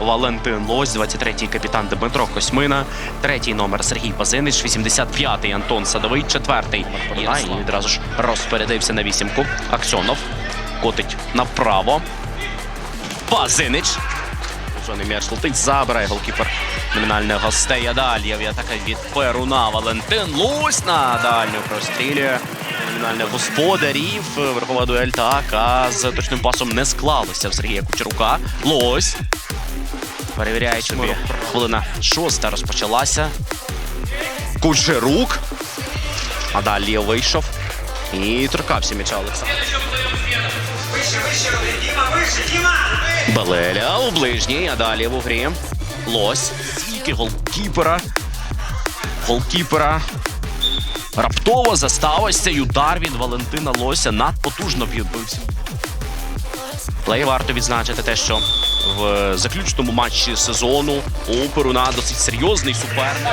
Валентин Лось, 23-й капітан Дмитро Косьмина, третій номер Сергій Пазинич, 85-й Антон Садовий, четвертий Ірай. І відразу ж розпорядився на вісімку. Аксьонов котить направо. Пазинич. Зони м'яч летить, забирає голкіпер номінальних гостей. А далі атака від Перуна. Валентин Лось на дальню прострілює номінальних господарів. Верхова дуель так, а з точним пасом не склалося в Сергія Кучерука. Лось. Перевіряє собі. Хвилина шоста розпочалася. Кучерук. А далі вийшов. І торкався м'яча Олександр. Белеля у ближній, а далі в угрі. Лось. Тільки голкіпера. Голкіпера. Раптово заставився цей удар від Валентина Лося надпотужно відбився. Але варто відзначити те, що в заключному матчі сезону у Перуна досить серйозний суперник.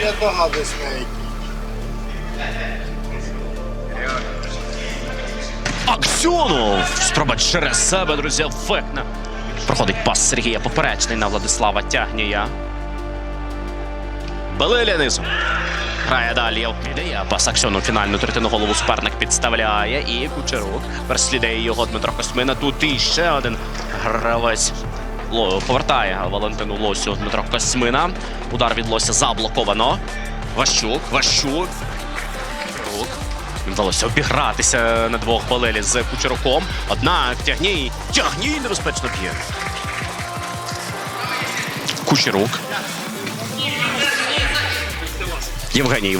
Я догадуюсь. Аксьонов! Спроба через себе, друзі, ефектно. Проходить пас Сергія Поперечний на Владислава Тягнія. Белеля. Грає далі. Віддає пас Аксьону фінальну третину голову суперник підставляє. І Кучерук переслідує його Дмитро Космина. Тут іще один гравець. Повертає Валентину Лосю Дмитро Космина. Удар від Лося заблоковано. Ващук, Ващук. Їм вдалося обігратися на двох балелі з Кучеруком. Однак тягній, тягній небезпечно б'є. Кучерук. Євгеній.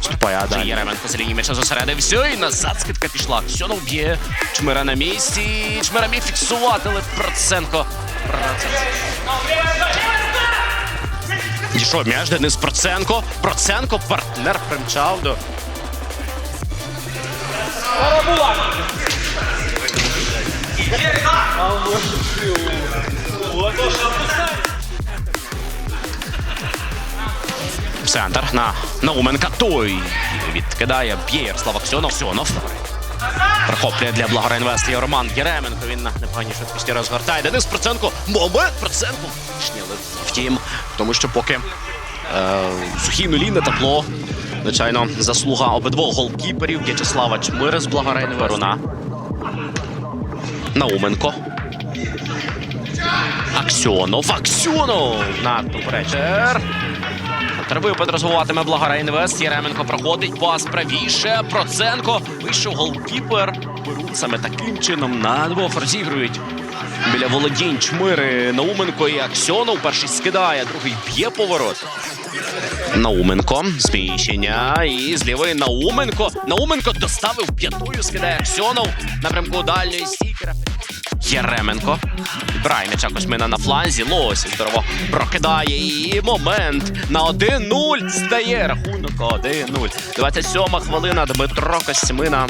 Вступає Адам. Єременко з лінії м'яча зосередився і назад скидка пішла. Аксьонов б'є. Чмира на місці. Чмира міг фіксувати, але Проценко. Дійшов м'яч Денис Проценко. Проценко партнер примчав до. Центр на Науменка. Той відкидає б'є Ярослав Аксьонов. Аксьонов. Прихоплює для Благоринвест є Роман Єременко. Він на непоганій швидкості розгортає. Денис Проценко. Момент Проценко. Втім, тому що поки е, сухі нулі не тепло. Звичайно, заслуга обидвох голкіперів В'ячеслава Чмири з Благорейн Верона. Аксьонов. Аксьонов на поперечер. Випад розвиватиме Благара Інвест. Єременко проходить пас правіше. Проценко вийшов голкіпер. Саме таким чином на двох розігрують. Біля володінь Чмири Науменко і Аксьонов. Перший скидає, другий б'є поворот. Науменко. Зміщення. І з лівої Науменко. Науменко доставив п'ятою, скидає Аксьонов. Напрямку дальньої стікера. Єременко. Брай м'яча Космина на фланзі. Лось здорово прокидає. І момент на 1-0 стає рахунок 1-0. 27 хвилина. Дмитро Космина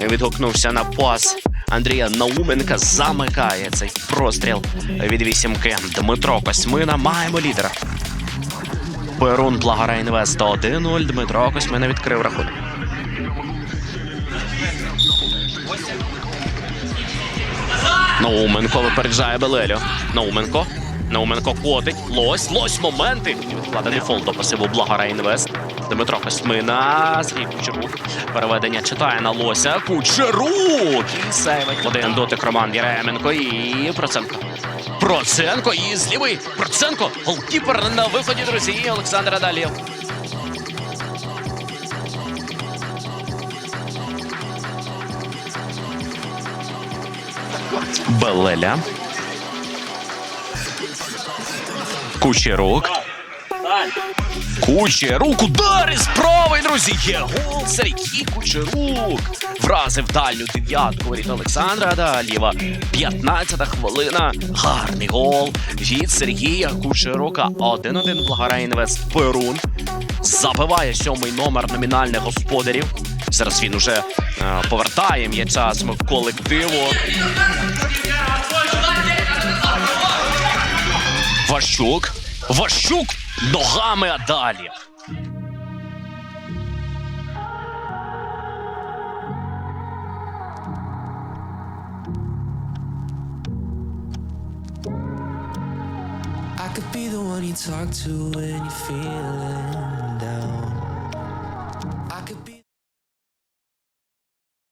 відгукнувся на пас. Андрія Науменка замикає цей простріл від вісімки. Дмитро Космина. Маємо лідера. Перун Благара Інвест 1-0. Дмитро Космина відкрив рахунок. Науменко випереджає Белелю. Науменко. Науменко котить. Лось. Лось моменти. Відкладений фол до пасиву Благара Інвест. Дмитро Космина. Сергій Кучерук. Переведення читає на Лося. Кучерук. І сейвить. Один дотик Роман Єременко. І Проценко. Проценко. І з лівий. Проценко. Голкіпер на виході, друзі. І Олександр Адалєв. Белеля. Кучерук. Кучерук. Удар із правої, друзі. Є гол. Сергій Кучерук. вразив дальню дев'ятку від Олександра Адалєва. 15-та хвилина. Гарний гол від Сергія Кучерука. 1-1 Благара Інвест Перун. Забиває сьомий номер номінальних господарів. Зараз він уже е, повертає м'яча з колективу. Ващук. Ващук ногами, а далі. could be the one you talk to when you're feeling down. I could